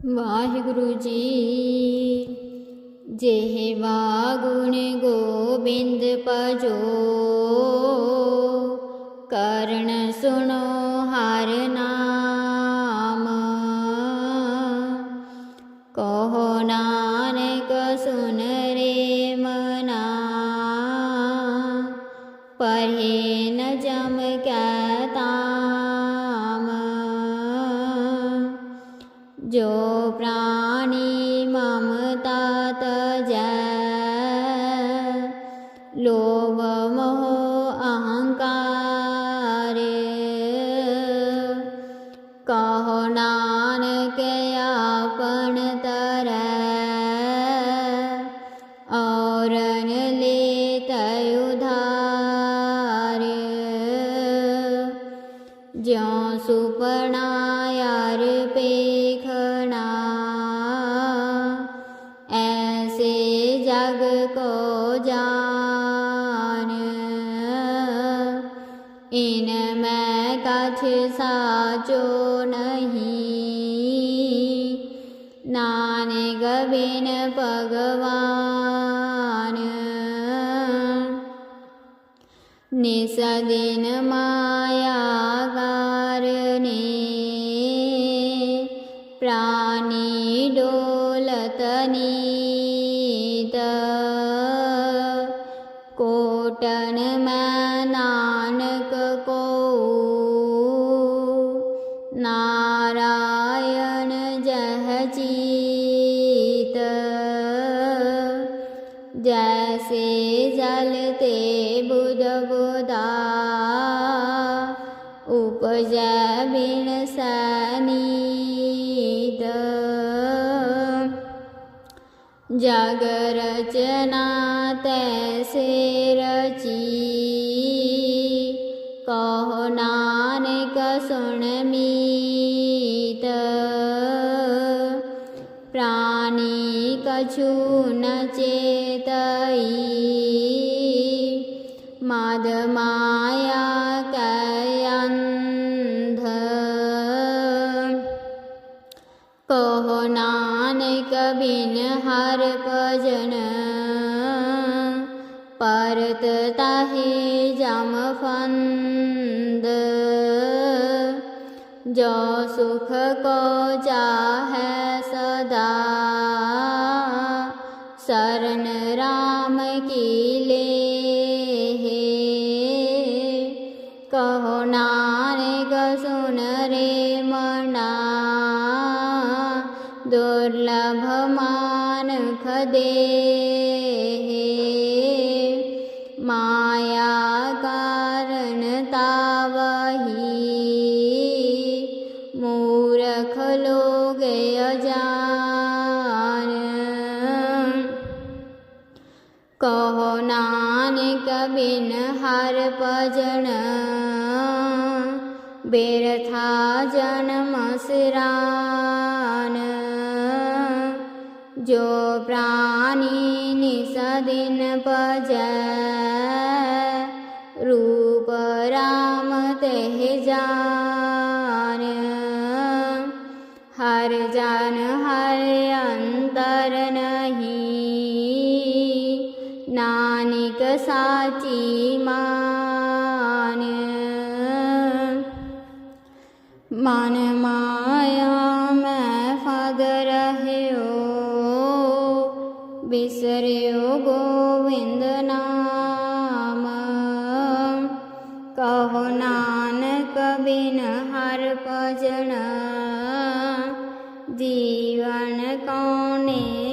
ਵਾਹਿਗੁਰੂ ਜੀ ਜਿਹਵਾ ਗੁਣ ਗੋਬਿੰਦ ਭਜੋ ਕਰਨ ਸੁਣੋ ਹਰ ਨਾਮ ਕਹੋ ਨਾਨਕ ਸੁਨ ਰੇ ਮਨਾ ਪਰਹੇ ਨ ਜਮ ਕੈ ਤਾਮ ਜੋ ਪ੍ਰਾਣੀ तजा लोभमोह अहंकार। कहो नानक अपन तरह और ले तुधार ज्यों सुपणा यार पेख। इनमे कथ साचो नहि भगवान निसदिन माया कारणे प्राणी डोलतनीत ਕੋਟਨ ਮੈਂ ਨਾਨਕ ਕੋ ਨਾਰਾਇਣ ਜਹ ਚੀਤ ਜੈਸੇ ਜਲ ਤੇ ਬੁਧ ਬੁਧਾ ਉਪਜੈ ਬਿਨ ਸਨੀਤ जगरचना तैसे रची कहो नानक सुन मीत प्राणी कछु न चेतई मद माया कयन्ध कहो ना बिन हर भजन परताहि जमफन्द ज सुख को चाहे सदा। शरण राम की ले। कहो ना दुर्लभमानखदे दे हे माया कारणता बहि मूर्खलोगानहनानि कबिन हर पजन विरथा जन्मसरा जो प्रणीनि सदिन पज। रूप राम रामते जान। हर जान हर न नहीं। नानक साची मान। मान मा ਦਿਨ ਹਰ ਭਜਣਾ ਜੀਵਨ ਕੌਣੇ